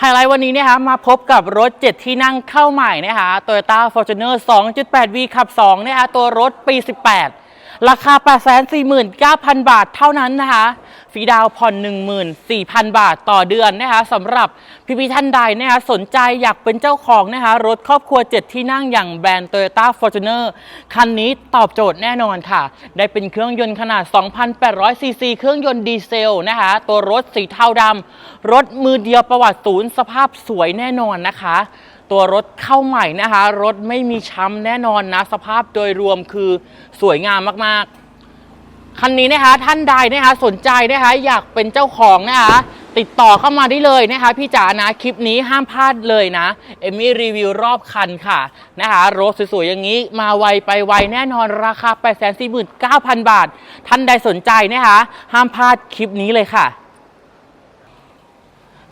ไฮไลท์วันนี้นะคะมาพบกับรถ 7 ที่นั่งเข้าใหม่นะคะ Toyota Fortuner 2.8V ขับ 2 นะคะ ตัวรถปี 18 ราคา 849,000 บาทเท่านั้นนะคะ รีดาว์ผ่อน 14,000 บาทต่อเดือนนะคะสำหรับพี่พี่ๆท่านใดนะคะสนใจอยากเป็นเจ้าของนะคะรถครอบครัว 7 ที่นั่งอย่างแบรนด์ Toyota Fortuner คันนี้ตอบโจทย์แน่นอนค่ะ ได้เป็นเครื่องยนต์ขนาด 2,800 ซีซีเครื่องยนต์ดีเซลนะคะตัวรถสีเทาดำรถมือเดียวประวัติศูนย์สภาพสวยแน่นอนนะคะตัวรถเข้าใหม่นะคะ รถไม่มีช้ำแน่นอนนะ สภาพโดยรวมคือสวยงามมาก ๆ คันนี้นะคะท่านใดนะคะสนใจนะคะอยากเป็นเจ้าของนะคะติดต่อเข้ามาได้เลยนะคะพี่จ๋านะคลิปนี้ห้ามพลาดเลยนะเอมี่รีวิวรอบคันค่ะนะคะรถสวยๆอย่างนี้มาไวไปไวแน่นอนราคา 849,000 บาท ท่านใดสนใจนะคะห้ามพลาดคลิปนี้เลยค่ะ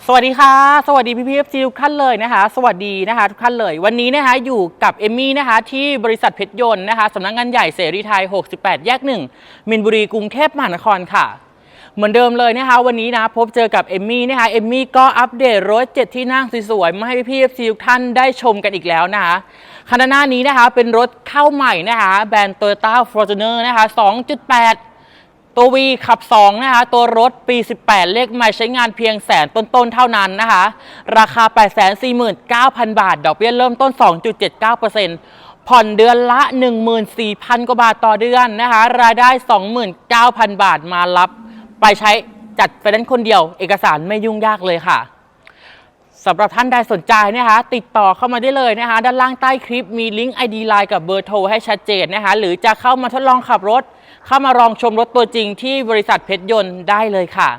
สวัสดีค่ะ สวัสดีพี่พีเอฟซีทุกท่านเลยนะคะ สวัสดีนะคะทุกท่านเลย วันนี้นะคะอยู่กับเอมมี่นะคะที่บริษัทเพชรยนต์นะคะสำนักงานใหญ่เสรีไทย 68 แยก 1 มินบุรีกรุงเทพมหานครค่ะ เหมือนเดิมเลยนะคะ วันนี้นะพบเจอกับเอมมี่นะคะเอมมี่ก็อัปเดตรถ7ที่นั่งสวยๆมาให้พี่เอฟซีทุกท่านได้ชมกันอีกแล้วนะคะคันหน้านี้นะคะเป็นรถเข้าใหม่นะคะแบรนด์ Toyota Fortuner นะคะ 2.8 ตัว V ขับ2นะคะ ตัวรถปี 18 เลขใหม่ใช้งานเพียงแสนต้นๆ เท่านั้นนะคะ ราคา 849,000 บาท ดอกเบี้ยเริ่มต้น 2.79%ผ่อนเดือนละ 14,000 กว่าบาทต่อเดือนนะคะ รายได้ 29,000 บาทมารับ ไปใช้จัดไฟแนนซ์คนเดียว เอกสารไม่ยุ่งยากเลยค่ะ สำหรับท่านใดสนใจนะคะติดต่อเข้ามาได้เลยนะคะ ด้านล่างใต้คลิปมีลิงก์ ID Line กับเบอร์โทรให้ชัดเจนนะคะ หรือจะเข้ามาทดลองขับรถ เข้ามาลองชมรถตัวจริงที่บริษัทเพชรยนต์ได้เลยค่ะ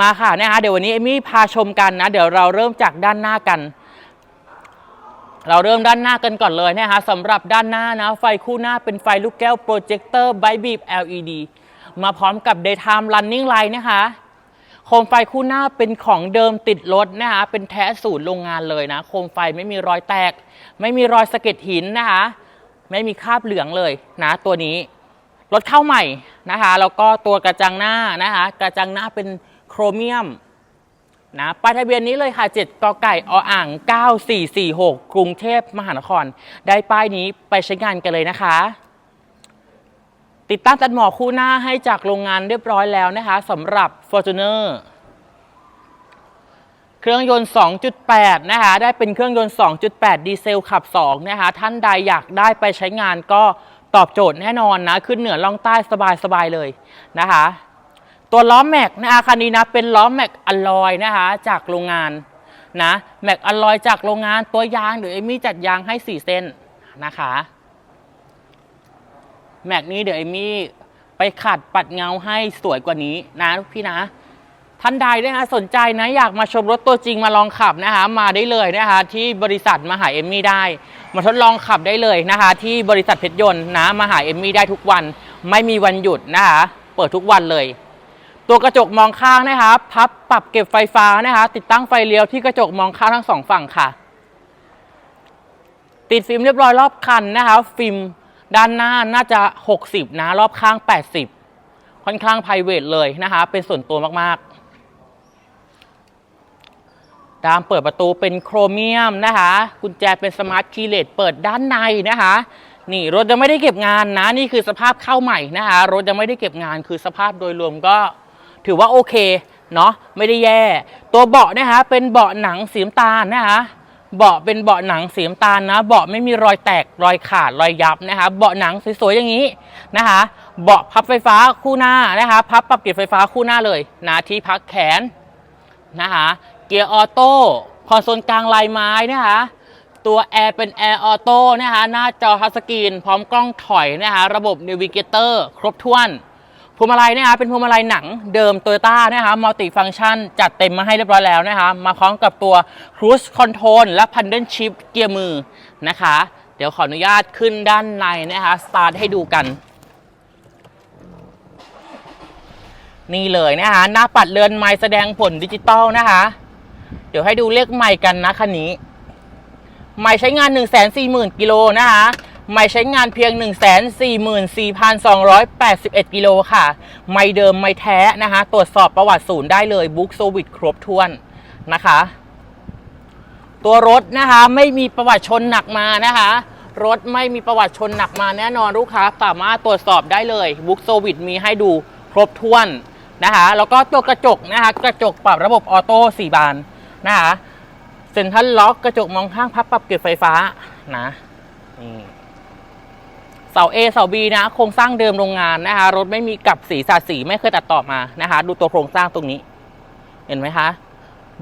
มาค่ะนะคะเดี๋ยววันนี้เอมี่พาชมกันนะ เดี๋ยวเราเริ่มจากด้านหน้ากัน เราเริ่มด้านหน้ากันก่อนเลยนะคะสำหรับด้านหน้านะ ไฟคู่หน้าเป็นไฟลูกแก้วโปรเจคเตอร์ไบบีบ LED มาพร้อมกับ Daytime Running Light นะคะ โคมไฟคู่หน้าเป็นของเดิมติดรถนะคะเป็นแท้สูตรโรงงานเลยนะ โคมไฟไม่มีรอยแตก ไม่มีรอยสะเก็ดหินนะคะ ไม่มีคราบเหลืองเลยนะ ตัวนี้รถเข้าใหม่นะคะแล้วก็ตัวกระจังหน้านะคะ กระจังหน้าเป็นโครเมียมนะป้ายทะเบียนนี้เลยค่ะ 7กไก่ออ่าง 9446 กรุงเทพมหานคร ได้ป้ายนี้ไปใช้งานกันเลยนะคะ ติดตั้งตัดหมอกคู่หน้าให้จากโรงงานเรียบร้อยแล้วนะคะสำหรับ Fortuner เครื่องยนต์ 2.8 นะคะได้เป็นเครื่องยนต์ 2.8 ดีเซลขับ 2 นะคะท่านใดอยากได้ไปใช้งานก็ตอบโจทย์แน่นอนนะ ขึ้นเหนือล่องใต้สบายๆเลยนะคะ ตัวล้อแม็กนะคะคันนี้นะเป็นล้อแม็กอลลอยนะคะจากโรงงานนะแม็กอลลอยจากโรงงานตัวยางเดี๋ยวเอมี่จัดยางให้ 4 เส้นนะคะ แม็กนี้เดี๋ยวเอมี่ไปขัดปัดเงาให้สวยกว่านี้นะพี่นะท่านใดนะคะสนใจนะอยากมาชมรถตัวจริงมาลองขับนะคะมาได้เลยนะคะที่บริษัทมาหาเอมมี่ได้ มาทดลองขับได้เลยนะคะ ที่บริษัทเพชรยนต์นะมาหาเอมมี่ได้ทุกวัน ไม่มีวันหยุดนะคะเปิดทุกวันเลย ตัวกระจกมองข้างนะคะพับปรับเก็บไฟฟ้านะคะติดตั้งไฟเลี้ยวที่กระจกมองข้างทั้งสองฝั่งค่ะ ติดฟิล์มเรียบร้อยรอบคันนะคะฟิล์ม ด้านหน้าน่าจะ 60 นะ รอบข้าง 80 ค่อนข้างไพรเวทเลยนะคะ เป็นส่วนตัวมากๆดามเปิดประตูเป็นโครเมียมนะคะ กุญแจเป็นสมาร์ทคีย์เลสเปิดด้านในนะคะ นี่รถยังไม่ได้เก็บงานนะ นี่คือสภาพเข้าใหม่นะคะ รถยังไม่ได้เก็บงาน คือสภาพโดยรวมก็ถือว่าโอเค เนาะ ไม่ได้แย่ ตัวเบาะนะคะ เป็นเบาะหนังสีน้ำตาลนะคะ เบาะเป็นเบาะหนังสีน้ำตาลนะ เบาะไม่มีรอยแตกรอยขาดรอยยับนะคะ เบาะหนังสวยๆอย่างนี้นะคะ เบาะพับไฟฟ้าคู่หน้านะคะ พับปรับเปลี่ยนไฟฟ้าคู่หน้าเลยนะที่พักแขนนะคะ เกียร์ออโต้คอนโซลกลางลายไม้นะคะตัวแอร์เป็นแอร์ออโต้นะคะหน้าจอทัชสกรีน พร้อมกล้องถอยนะคะระบบ n นวิเกเตอร์ ครบถ้วน พวงมาลัยนะคะเป็นพวงมาลัยหนังเดิมโตโยต้านะคะมัลติฟัง c t ชันจัดเต็มมาให้เรียบร้อยแล้วนะคะมาพร้อมกับตัว Cruise Control และ Paddle Shift เกียร์มือนะคะ เดี๋ยวขออนุญาตขึ้นด้านในนะคะสตาร์ทให้ดูกัน นี่เลยนะคะหน้าปัดเรือนไม้แสดงผลดิจิตอลนะคะ เดี๋ยวให้ดูเลขไม่กันนะคันนี้ไม่ใช้งาน 1 4 0 0 0 0กิโลนะคะ ไม่ใช้งานเพียง 1 4 4 2 8 1 กิโลค่ะ ไม่เดิมไม่แท้นะคะ ตรวจสอบประวัติศูนย์ได้เลยบุ๊กโซวิตครบถ้วนนะคะ ตัวรถนะคะไม่มีประวัติชนหนักมานะคะ รถไม่มีประวัติชนหนักมาแน่นอนลูกค้าสามารถตรวจสอบได้เลยบุ๊กโซวิดมีให้ดูครบถ้วนนะคะแล้วก็ตัวกระจกนะคะกระจกปรับระบบออโต้สี่บานนะคะเซ็นทรัลล็อกกระจกมองข้างพับปรับเก็บไฟฟ้านะนี่ เสา A เสา B นะโครงสร้างเดิมโรงงานนะคะ รถไม่มีกับสีสาสีไม่เคยตัดต่อมานะคะ ดูตัวโครงสร้างตรงนี้ เห็นไหมคะ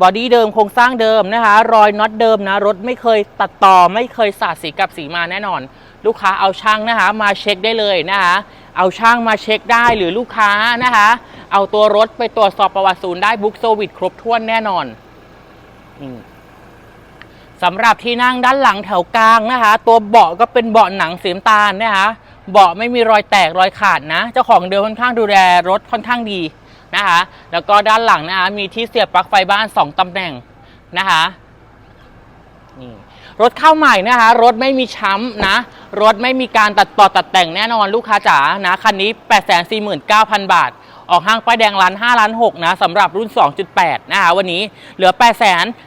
บอดี้เดิมโครงสร้างเดิมนะคะ รอยน็อตเดิมนะ รถไม่เคยตัดต่อ ไม่เคยสาดสีกับสีมาแน่นอน ลูกค้าเอาช่างนะคะ มาเช็คได้เลยนะคะ เอาช่างมาเช็คได้หรือลูกค้านะคะ เอาตัวรถไปตรวจสอบประวัติศูนย์ได้บุ๊กโซวิดครบถ้วนแน่นอนนี่ สำหรับที่นั่งด้านหลังแถวกลางนะคะ ตัวเบาะก็เป็นเบาะหนังสีน้ำตาลนะคะ เบาะไม่มีรอยแตกรอยขาดนะ เจ้าของเดิมค่อนข้างดูแลรถค่อนข้างดีนะคะ แล้วก็ด้านหลังนะคะมีที่เสียบปลั๊กไฟบ้าน 2ตำแหน่งนะคะนี่รถเข้าใหม่นะคะ รถไม่มีช้ำนะ รถไม่มีการตัดต่อตัดแต่งแน่นอนลูกค้าจ๋านะคันนี้ 849,000 บาท ออกห้างป้ายแดงร้าน5ล้าน6นะสำหรับรุ่น 2.8 นะคะวันนี้เหลือ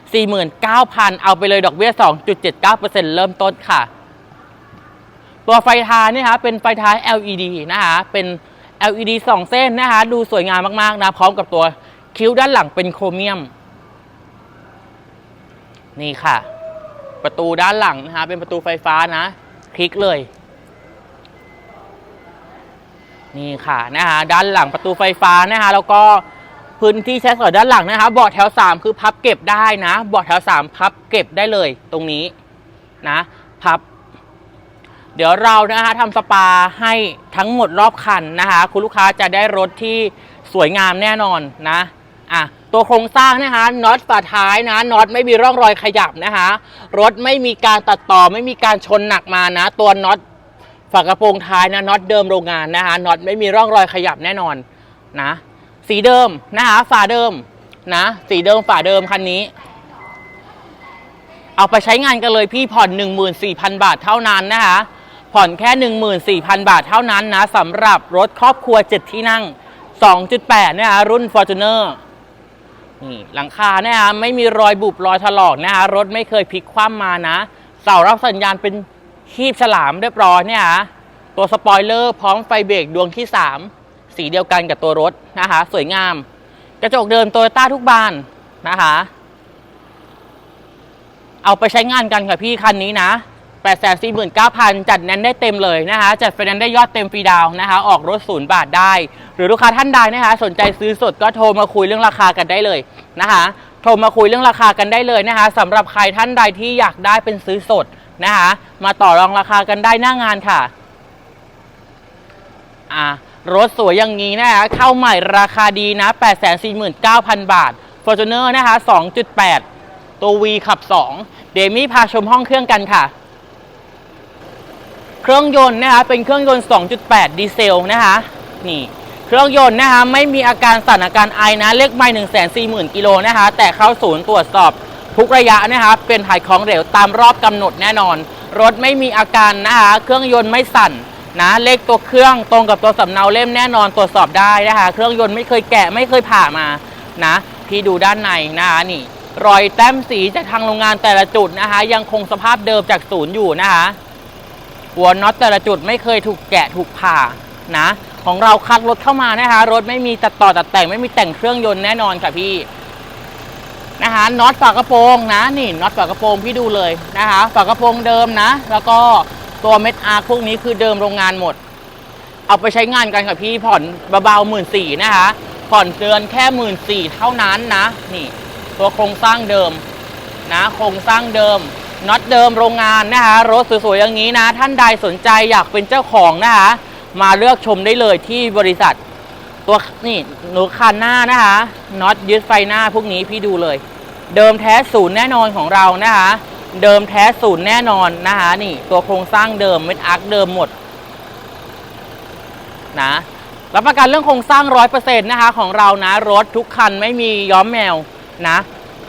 849,000 เอาไปเลยดอกเบี้ย 2.79%เริ่มต้นค่ะ ตัวไฟท้ายนี่คะเป็นไฟท้าย LED นะคะเป็น LED 2 เส้นนะคะดูสวยงามมากๆนะพร้อมกับตัวคิ้วด้านหลังเป็นโครเมียม นี่ค่ะ ประตูด้านหลังนะคะเป็นประตูไฟฟ้านะ คลิกเลย นี่ค่ะนะคะด้านหลังประตูไฟฟ้านะคะแล้วก็พื้นที่ใช้สอยด้านหลังนะคะเบาะแถว 3 คือพับเก็บได้นะเบาะแถว 3 พับเก็บได้เลยตรงนี้นะพับ เดี๋ยวเรานะคะทำสปาให้ทั้งหมดรอบคันนะคะคุณลูกค้าจะได้รถที่สวยงามแน่นอนนะอะตัวโครงสร้างนะคะน็อตฝาท้ายนะน็อตไม่มีร่องรอยขยับนะคะรถไม่มีการตัดต่อไม่มีการชนหนักมานะ ตัวน็อต ฝากระโปรงท้ายนะน็อตเดิมโรงงานนะคะน็อตไม่มีร่องรอยขยับแน่นอนนะสีเดิมนะคะฝาเดิมนะสีเดิมฝาเดิมคันนี้ เอาไปใช้งานกันเลยพี่ผ่อน 14,000 บาทเท่านั้นนะคะผ่อนแค่ 14,000 บาทเท่านั้นนะสำหรับรถครอบครัว 7 ที่นั่ง 2.8 นะคะรุ่น Fortuner นี่หลังคาเนี่ยฮะไม่มีรอยบุบรอยถลอกนะคะรถไม่เคยพลิกคว่ำมานะ เสารับสัญญาณเป็น คีบฉลามเรียบร้อยเนี่ยฮะตัวสปอยเลอร์พร้อมไฟเบรกดวงที่ 3 สีเดียวกันกับตัวรถนะคะสวยงาม กระจกเดิมโตโยต้าทุกบานนะคะเอาไปใช้งานกันค่ะพี่คันนี้นะ 849,000 จัดแน่นได้เต็มเลยนะคะ จัดไฟแนนซ์ได้ยอดเต็มฟรีดาวนะคะ ออกรถศูนย์บาทได้ หรือลูกค้าท่านใดนะคะ สนใจซื้อสดก็โทรมาคุยเรื่องราคากันได้เลยนะคะ โทรมาคุยเรื่องราคากันได้เลยนะคะสำหรับใครท่านใดที่อยากได้เป็นซื้อสด นะคะ มาต่อรองราคากันได้หน้างานค่ะ อ่ารถสวยอย่างนี้นะคะ เข้าใหม่ราคาดีนะ 849,000 บาท Fortuner นะคะ 2.8 ตัว V ขับ 2 เดมี่พาชมห้องเครื่องกันค่ะ เครื่องยนต์นะคะ เป็นเครื่องยนต์ 2.8 ดีเซลนะคะ นี่ เครื่องยนต์นะคะ ไม่มีอาการสั่นอาการไอนะ เลขไม่1 4 0 0 0 0 กิโลนะคะ แต่เข้าศูนย์ตรวจสอบ ทุกระยะนะคะเป็นถ่ายของเหลวตามรอบกำหนดแน่นอน รถไม่มีอาการนะคะเครื่องยนต์ไม่สั่นนะเลขตัวเครื่องตรงกับตัวสำเนาเล่มแน่นอนตรวจสอบได้นะคะเครื่องยนต์ไม่เคยแกะไม่เคยผ่ามานะพี่ดูด้านในนะคะนี่ รอยแต้มสีจากทางโรงงานแต่ละจุดนะคะยังคงสภาพเดิมจากศูนย์อยู่นะคะหัวน็อตแต่ละจุดไม่เคยถูกแกะถูกผ่านะของเราคัดรถเข้ามานะคะรถไม่มีตัดต่อตัดแต่งไม่มีแต่งเครื่องยนต์แน่นอนค่ะพี่ นะคะน็อตฝากระโปรงนะนี่น็อตฝากระโปรงพี่ดูเลยนะคะฝากระโปรงเดิมนะ แล้วก็ตัวเม็ดอาร์พวกนี้คือเดิมโรงงานหมด เอาไปใช้งานกันค่ะพี่ผ่อนเบาๆหมื่นสี่นะคะผ่อนเดือนแค่หมื่นสี่เท่านั้นนะนี่ตัวโครงสร้างเดิมนะโครงสร้างเดิมน็อตเดิมโรงงานนะคะรถสวยๆอย่างนี้นะ ท่านใดสนใจอยากเป็นเจ้าของนะคะมาเลือกชมได้เลยที่บริษัท ตัวนี่หนูคันหน้านะคะน็อตยึดไฟหน้าพวกนี้พี่ดูเลย เดิมแท้ศูนย์แน่นอนของเรานะคะ เดิมแท้ศูนย์แน่นอนนะคะนี่ ตัวโครงสร้างเดิมเม็ดอาร์คเดิมหมดนะรับประกันเรื่องโครงสร้างร้อยเปอร์เซ็นต์นะคะของเรานะรถทุกคันไม่มีย้อมแมวนะ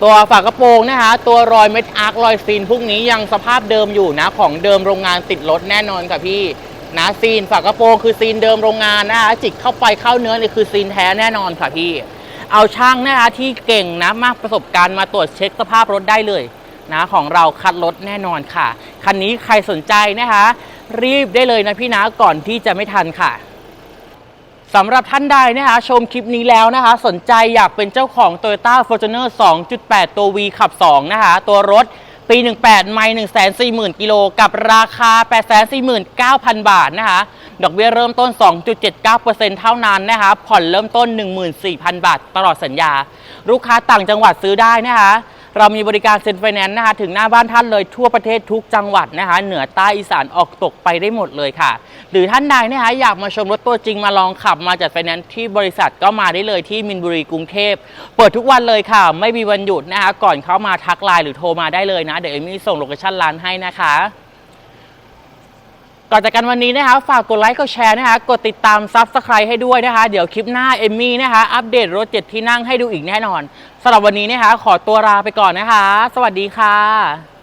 ตัวฝากระโปรงนะคะ ตัวรอยเม็ดอาร์ครอยซีนพวกนี้ยังสภาพเดิมอยู่นะ ของเดิมโรงงานติดรถแน่นอนค่ะพี่ นะซีนฝากระโปรงคือซีนเดิมโรงงานนะคะจิกเข้าไปเข้าเนื้อนี่คือซีนแท้แน่นอนค่ะพี่ เอาช่างนะคะที่เก่งนะมากประสบการณ์มาตรวจเช็คสภาพรถได้เลยนะของเราคัดรถแน่นอนค่ะ คันนี้ใครสนใจนะคะ รีบได้เลยนะพี่นะก่อนที่จะไม่ทันค่ะสำหรับท่านใดนะคะชมคลิปนี้แล้วนะคะ สนใจอยากเป็นเจ้าของ Toyota Fortuner 2.8 ตัว V ขับ 2 นะคะ ตัวรถ ปี 18 ไม่ 140,000 กิโล กับราคา 849,000 บาทนะคะ ดอกเบี้ยเริ่มต้น 2.79%เท่านั้นนะคะ ผ่อนเริ่มต้น 14,000 บาท ตลอดสัญญา ลูกค้าต่างจังหวัดซื้อได้นะคะ เรามีบริการเซ็นไฟแนนซ์นะคะ ถึงหน้าบ้านท่านเลยทั่วประเทศทุกจังหวัดนะคะ เหนือใต้อีสานออกตกไปได้หมดเลยค่ะ หรือท่านใดนะคะอยากมาชมรถตัวจริงมาลองขับมาจัดไฟแนนซ์ที่บริษัทก็มาได้เลยที่มินบุรีกรุงเทพ เปิดทุกวันเลยค่ะ ไม่มีวันหยุดนะคะก่อนเข้ามาทักไลน์หรือโทรมาได้เลยนะ เดี๋ยวเอมี่ส่งโลเคชั่นร้านให้นะคะก่อนจากกันวันนี้นะคะฝากกดไลค์กดแชร์นะคะกดติดตามซับสไครต์ให้ด้วยนะคะ เดี๋ยวคลิปหน้าเอมมี่นะคะ อัปเดตรถเจ็ดที่นั่งให้ดูอีกแน่นอนสำหรับวันนี้นะคะ ขอตัวลาไปก่อนนะคะ สวัสดีค่ะ